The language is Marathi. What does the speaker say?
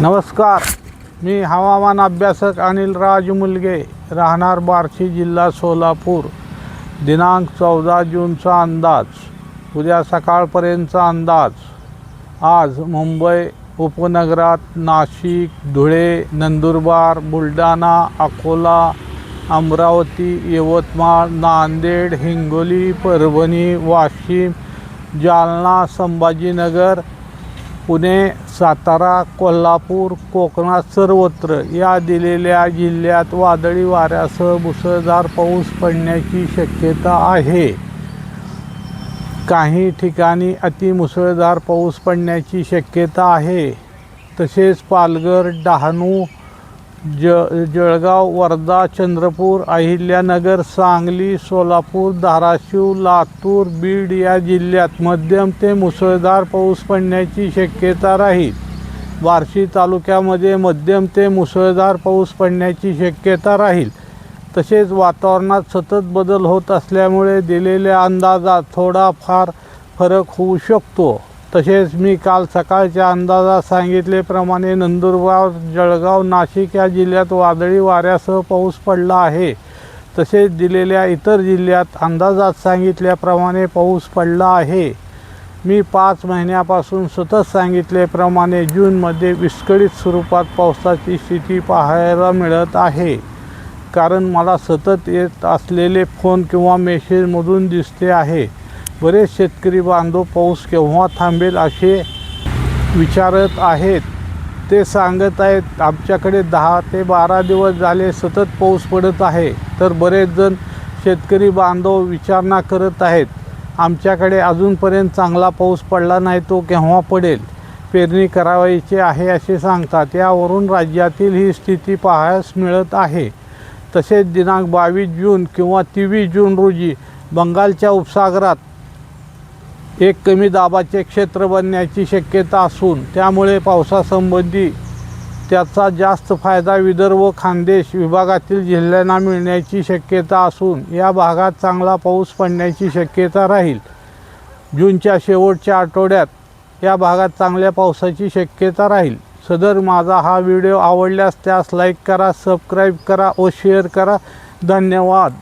नमस्कार. मी हवामान अभ्यासक अनिल राज मुलगे राहणार बार्शी जिल्हा सोलापूर. दिनांक चौदा जूनचा अंदाज. उद्या सकाळपर्यंतचा अंदाज. आज मुंबई उपनगरात नाशिक धुळे नंदुरबार बुलढाणा अकोला अमरावती यवतमाळ नांदेड हिंगोली परभणी वाशिम जालना संभाजीनगर पुणे सातारा कोल्हापूर कोकणात सर्वत्र. या दिलेल्या जिल्ह्यात वादळी वाऱ्यासह मुसळधार पाऊस पडण्याची शक्यता आहे. काही ठिकाणी अतिमुसळधार पाऊस पडण्याची शक्यता आहे. तसेच पालघर डहाणू ज जळगाव वर्धा चंद्रपूर अहिल्यानगर सांगली सोलापूर धाराशिव लातूर बीड या जिल्ह्यात मध्यम ते मुसळधार पाऊस पडण्याची शक्यता राहील. बार्शी तालुक्यामध्ये मध्यम ते मुसळधार पाऊस पडण्याची शक्यता राहील. तसेच वातावरणात सतत बदल होत असल्यामुळे दिलेल्या अंदाजात थोडाफार फरक होऊ शकतो. तसेच मी काल सकाळच्या अंदाजात सांगितल्याप्रमाणे नंदुरबार जळगाव नाशिक या जिल्ह्यात वादळी वाऱ्यासह पाऊस पडला आहे. तसेच दिलेल्या इतर जिल्ह्यात अंदाजात सांगितल्याप्रमाणे पाऊस पडला आहे. मी पाच महिन्यापासून सतत सांगितल्याप्रमाणे जूनमध्ये विस्कळीत स्वरूपात पावसाची स्थिती पाहायला मिळत आहे. कारण मला सतत येत असलेले फोन किंवा मेसेजमधून दिसते आहे. बरेच शेतकरी बांधव पाऊस केव्हा थांबेल असे विचारत आहेत. ते सांगत आहेत आमच्याकडे दहा ते बारा दिवस झाले सतत पाऊस पडत आहे. तर बरेच जण शेतकरी बांधव विचारणा करत आहेत. आमच्याकडे अजूनपर्यंत चांगला पाऊस पडला नाही तो केव्हा पडेल? पेरणी करावायची आहे असे सांगतात. यावरून राज्यातील ही स्थिती पाहायस मिळत आहे. तसेच दिनांक बावीस जून किंवा तेवीस जून रोजी बंगालच्या उपसागरात एक कमी दाबाचे क्षेत्र बनण्याची शक्यता असून त्यामुळे पावसासंबंधी त्याचा जास्त फायदा विदर्भ खानदेश विभागातील जिल्ह्यांना मिळण्याची शक्यता असून या भागात चांगला पाऊस पडण्याची शक्यता राहील. जूनच्या शेवटच्या आठवड्यात या भागात चांगल्या पावसाची शक्यता राहील. सदर माझा हा व्हिडिओ आवडल्यास त्यास लाईक करा सबस्क्राईब करा व शेअर करा. धन्यवाद.